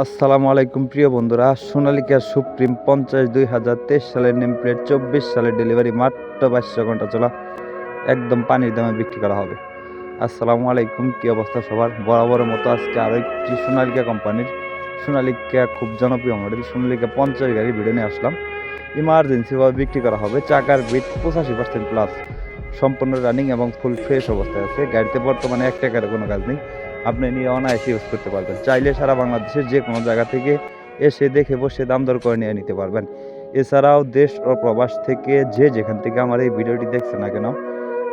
আসসালামু আলাইকুম, প্রিয় বন্ধুরা। সোনালিকা সুপ্রিম পঞ্চাশ দুই হাজার তেইশ সালের নেম প্লেট, চব্বিশ সালের ডেলিভারি, মাত্র বাইশশো ঘণ্টা চলা, একদম পানির দামে বিক্রি করা হবে। আসসালামু আলাইকুম, কী অবস্থা সবার? বরাবরের মতো আজকে আরও একটি সোনালিকা কোম্পানির, সোনালিকা খুব জনপ্রিয় মডেল সোনালিকা পঞ্চাশ গাড়ি ভিডিও নিয়ে আসলাম। ইমার্জেন্সিভাবে বিক্রি করা হবে, চাকার বিট পঁচাশি পার্সেন্ট প্লাস সম্পূর্ণ রানিং এবং ফুল ফ্রেশ অবস্থায় আছে। গাড়িতে বর্তমানে এক টাকার কোনো কাজ নেই। আপনি নিয়ে অনায়াসে ইউজ করতে পারবেন। চাইলে সারা বাংলাদেশের যে কোনো জায়গা থেকে এসে দেখে বসে দাম দর করে নিয়ে নিতে পারবেন। এছাড়াও দেশ ও প্রবাস থেকে যে যেখান থেকে আমার এই ভিডিওটি দেখছেন না কেন,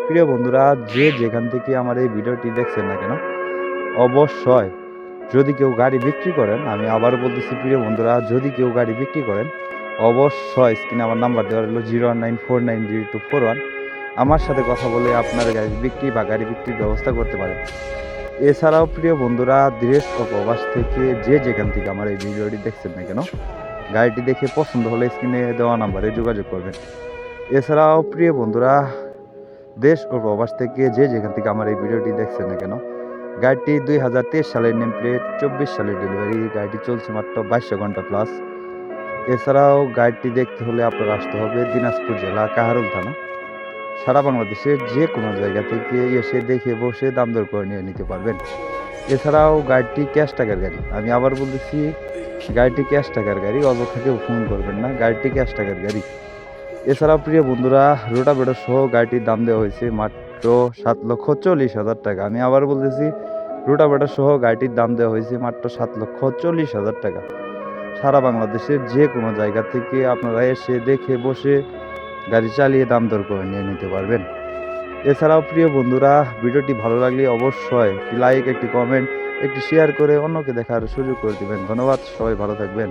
প্রিয় বন্ধুরা, যে যেখান থেকে আমার এই ভিডিওটি দেখছেন না কেন, অবশ্যই যদি কেউ গাড়ি বিক্রি করেন, আমি আবার বলতেছি, প্রিয় বন্ধুরা, যদি কেউ গাড়ি বিক্রি করেন, অবশ্যই স্ক্রিনে আমার নাম্বার দেওয়া হলো zero one nine four nine zero two four one. আমার সাথে কথা বলে আপনার গাড়ি বিক্রি বা গাড়ি বিক্রির ব্যবস্থা করতে পারেন। এছাড়াও প্রিয় বন্ধুরা দেশ ও প্রবাস থেকে যে যেখান থেকে আমার এই ভিডিওটি দেখছেন না কেন, গাড়িটি দেখে পছন্দ হলে স্ক্রিনে দেওয়া নাম্বারে যোগাযোগ করবেন। এছাড়াও প্রিয় বন্ধুরা, দেশ ও প্রবাস থেকে যে যেখান থেকে আমার এই ভিডিওটি দেখছেন না কেন, গাড়িটি দুই হাজার তেইশ সালের নেম প্লেট চব্বিশ সালের ডেলিভারি, গাড়িটি চলছে মাত্র বাইশশো ঘণ্টা প্লাস এছাড়াও গাড়িটি দেখতে হলে আপনার আসতে হবে দিনাজপুর জেলা কাহারুল থানা। সারা বাংলাদেশের যে কোনো জায়গা থেকে এসে দেখে বসে দাম দর করে নিয়ে নিতে পারবেন। এছাড়াও গাড়িটি ক্যাশ টাকার গাড়ি। আমি আবার বলতেছি, গাড়িটি ক্যাশ টাকার গাড়ি অযথা কেউ ফোন করবেন না, গাড়িটি ক্যাশ টাকার গাড়ি। এছাড়াও প্রিয় বন্ধুরা রোটা রোটাভেটর সহ গাড়িটির দাম দেওয়া হয়েছে মাত্র সাত লক্ষ চল্লিশ হাজার টাকা। আমি আবার বলতেছি, রোটাভেটর সহ গাড়িটির দাম দেওয়া হয়েছে মাত্র সাত লক্ষ চল্লিশ হাজার টাকা। সারা বাংলাদেশের যে কোনো জায়গা থেকে আপনারা এসে দেখে বসে গাড়ি চালিয়ে দাম দর করে নিয়ে নিতে পারবেন। এছাড়াও প্রিয় বন্ধুরা, ভিডিওটি ভালো লাগলে অবশ্যই একটি লাইক একটি কমেন্ট একটি শেয়ার করে অন্যকে দেখার সুযোগ করে দেবেন। ধন্যবাদ, সবাই ভালো থাকবেন।